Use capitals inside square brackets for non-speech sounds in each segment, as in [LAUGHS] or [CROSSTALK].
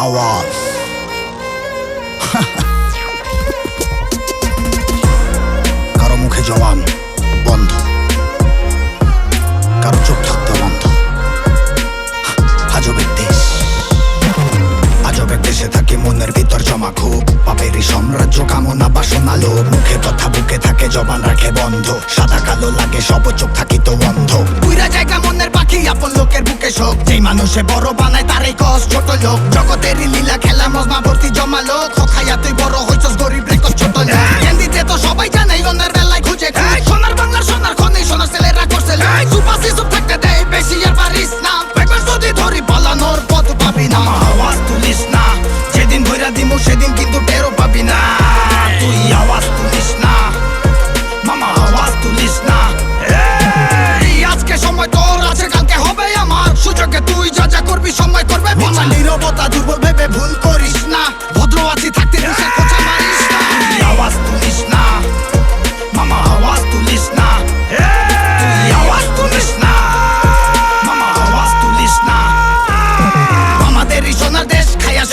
আওয়াজ। [LAUGHS] কারও মুখে জবান বন্ধ। কারও চোখ থাকতে বন্ধ। আজবের দেশ। আজবের দেশে থাকে মনের ভিতর জমা খুব পাপেরই সাম্রাজ্য কামনা বাসনা লোভ। মুখে কথা, বুকে থাকে, জবান রাখে বন্ধ। সাদা, কালো লাগে, সব চোখ থাকি তো অন্ধ। বুইরা জায়গা মনের পাখি, আপন লোকের বুকে শোক। যেই মানুষে বড় বানায়, তারই কস ছোট লোক। জগতেরই লীলা, খেলা, মজমা, ভর্তি জমা লোক। খাইয়া বড় হইছস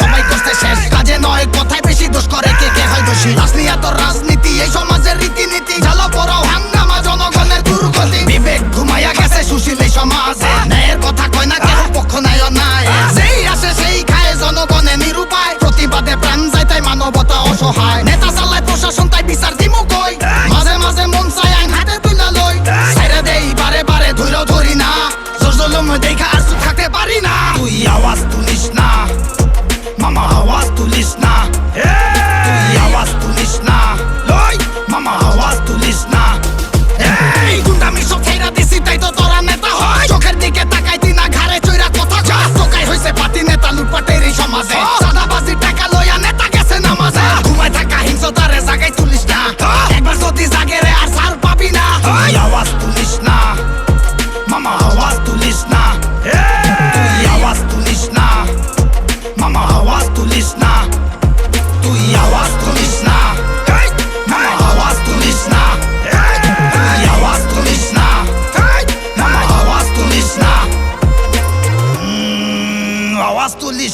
সবাই করতে শেষ কাজে নয়, কথায় বেশি দোষ করে কে কে হয় দোষী? রাজনীতি তোর রাজনীতি, এই সময়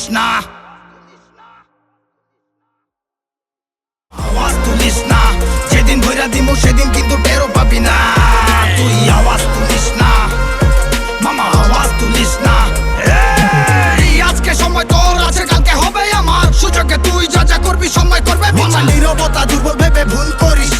তুলিস আওয়াজ তুলিস না। যেদিন ধৈরা দিব সেদিন কিন্তু টেরো পাবি না। তুই আওয়াজ তুলিস না। মামা, আওয়াজ তুলিস না। আজকে সময় তোর আছে কালকে হবে আমার। সুযোগে তুই যা যা করবি, সময় করবে নিরবতা দুর্বল ভেবে ভুল করিস